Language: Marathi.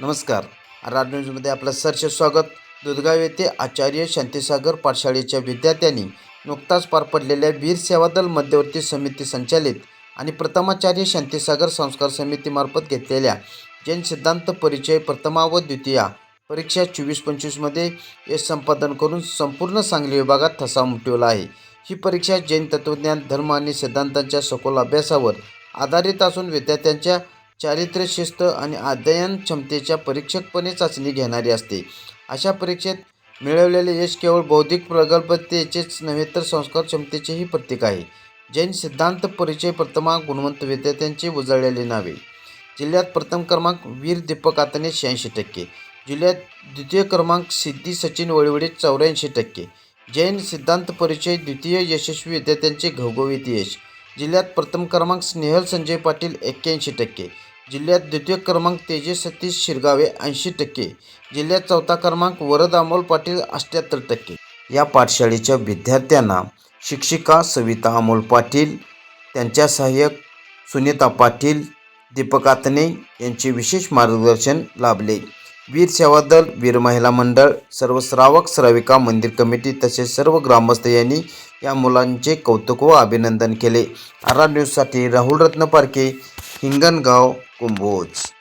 नमस्कार. आर न्यूजमध्ये आपलं सहर्ष स्वागत. दुधगाव येथे आचार्य शांतीसागर पाठशाळेच्या विद्यार्थ्यांनी नुकताच पार पडलेल्या वीर सेवा दल मध्यवर्ती समिती संचालित आणि प्रथमाचार्य शांतीसागर संस्कार समितीमार्फत घेतलेल्या जैन सिद्धांत परिचय प्रथमा व द्वितीया परीक्षा चोवीस पंचवीसमध्ये यश संपादन करून संपूर्ण सांगली विभागात ठसा उमटवला आहे. ही परीक्षा जैन तत्त्वज्ञान धर्म आणि सिद्धांतांच्या सखोल अभ्यासावर आधारित असून विद्यार्थ्यांच्या चारित्र्य शिस्त आणि अध्ययन क्षमतेच्या परीक्षकपणे चाचणी घेणारी असते. अशा परीक्षेत मिळवलेले यश केवळ बौद्धिक प्रगल्भतेचेच नव्हे तर संस्कार क्षमतेचेही प्रतीक आहे. जैन सिद्धांत परिचय प्रथमा गुणवंत विद्यार्थ्यांचे उजळलेली नावे. जिल्ह्यात प्रथम क्रमांक वीर दीपक आतने शहाऐंशी टक्के. जिल्ह्यात द्वितीय क्रमांक सिद्धी सचिन वळवडे चौऱ्याऐंशी टक्के. जैन सिद्धांत परिचय द्वितीय यशस्वी विद्यार्थ्यांचे घवघवीत यश. जिल्ह्यात प्रथम क्रमांक स्नेहल संजय पाटील एक्क्याऐंशी टक्के. जिल्ह्यात द्वितीय क्रमांक तेजस सतीश शिरगावे ऐंशी टक्के. जिल्ह्यात चौथा क्रमांक वरद अमोल पाटील अठ्ठ्याहत्तर टक्के. या पाठशाळेच्या विद्यार्थ्यांना शिक्षिका सविता अमोल पाटील त्यांच्या सहाय्यक सुनीता पाटील दीपक आतने यांचे विशेष मार्गदर्शन लाभले. वीर सेवा दल वीर महिला मंडळ सर्व श्रावक श्राविका मंदिर कमिटी तसेच सर्व ग्रामस्थ यांनी या मुलांचे कौतुक व अभिनंदन केले. आरा न्यूजसाठी राहुल रत्न पारखे हिंगणगाव कुंभोज.